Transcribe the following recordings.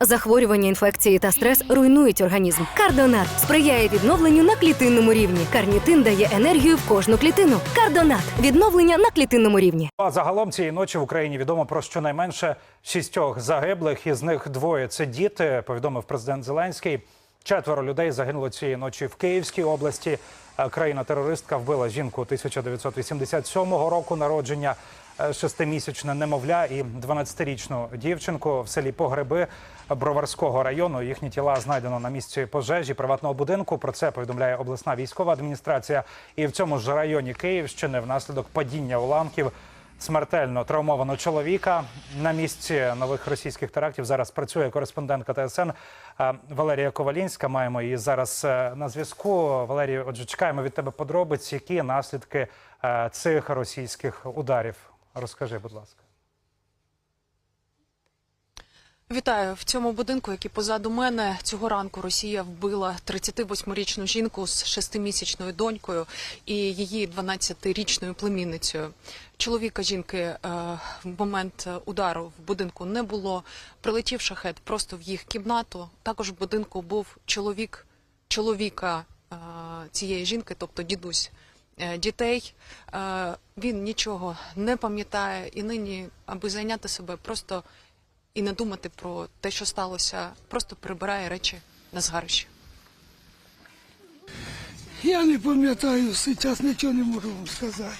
Захворювання, інфекції та стрес руйнують організм. Кардонат сприяє відновленню на клітинному рівні. Карнітин дає енергію в кожну клітину. Кардонат відновлення на клітинному рівні. А загалом цієї ночі в Україні відомо про щонайменше шістьох загиблих. Із них двоє це діти. Повідомив президент Зеленський. Четверо людей загинуло цієї ночі в Київській області. Е, Країна-терористка вбила жінку 1987 року народження, шестимісячне немовля і 12-річну дівчинку в селі Погреби Броварського району. Їхні тіла знайдено на місці пожежі приватного будинку. Про це повідомляє обласна військова адміністрація. І в цьому ж районі Київщини внаслідок падіння уламків смертельно травмовано чоловіка. На місці нових російських терактів зараз працює кореспондентка ТСН е, Валерія Ковалінська. Маємо її зараз е, на зв'язку. Валерію, отже, чекаємо від тебе подробиць, які наслідки е, цих російських ударів. Розкажи, будь ласка. Вітаю в цьому будинку, який позаду мене цього ранку Росія вбила 38-річну жінку з 6-місячною донькою і її 12-річною племінницею. Чоловіка жінки е, в момент удару в будинку не було. Прилетів шахет просто в їх кімнату. Також в будинку був чоловік чоловіка е, цієї жінки, тобто дідусь дітей. Е, він нічого не пам'ятає і нині, аби зайняти себе, просто і не думати про те, що сталося, просто прибирає речі на згарищі. Я не пам'ятаю, зараз нічого не можу вам сказати.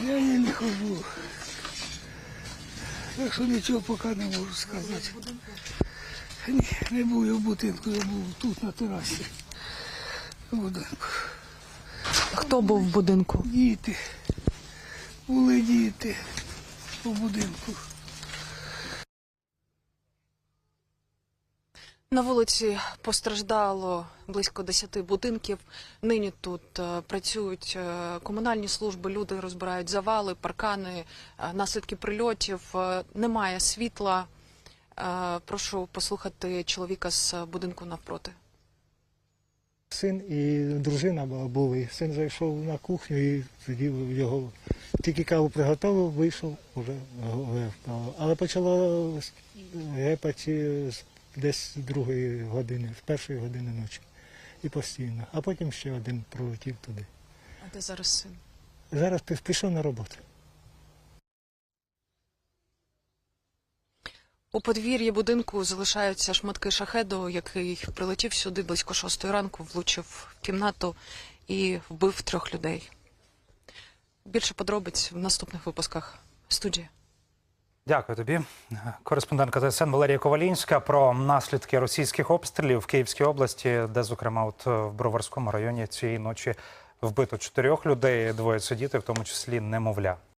Я її не ходжу. Так що нічого поки не можу сказати. Ні, не був я в будинку, я був тут на терасі. В будинку. Хто був в будинку? Діти. Були діти у будинку. На вулиці постраждало близько 10 будинків. Нині тут е, працюють е, комунальні служби, люди розбирають завали, паркани, е, наслідки прильотів. Немає світла. Прошу послухати чоловіка з будинку навпроти. Син і дружина були. Син зайшов на кухню і сидів його. Тільки каву приготував, вийшов, вже впало. Але почало гепати десь з другої години, з першої години ночі. І постійно. А потім ще один пролетів туди. А де зараз син? Зараз пішов на роботу. У подвір'ї будинку залишаються шматки шахеду, який прилетів сюди близько шостої ранку, влучив в кімнату і вбив трьох людей. Більше подробиць в наступних випусках студії. Дякую тобі. Кореспондентка ТСН Валерія Ковалінська про наслідки російських обстрілів в Київській області, де, зокрема, от в Броварському районі цієї ночі вбито чотирьох людей, двоє це діти, в тому числі немовля.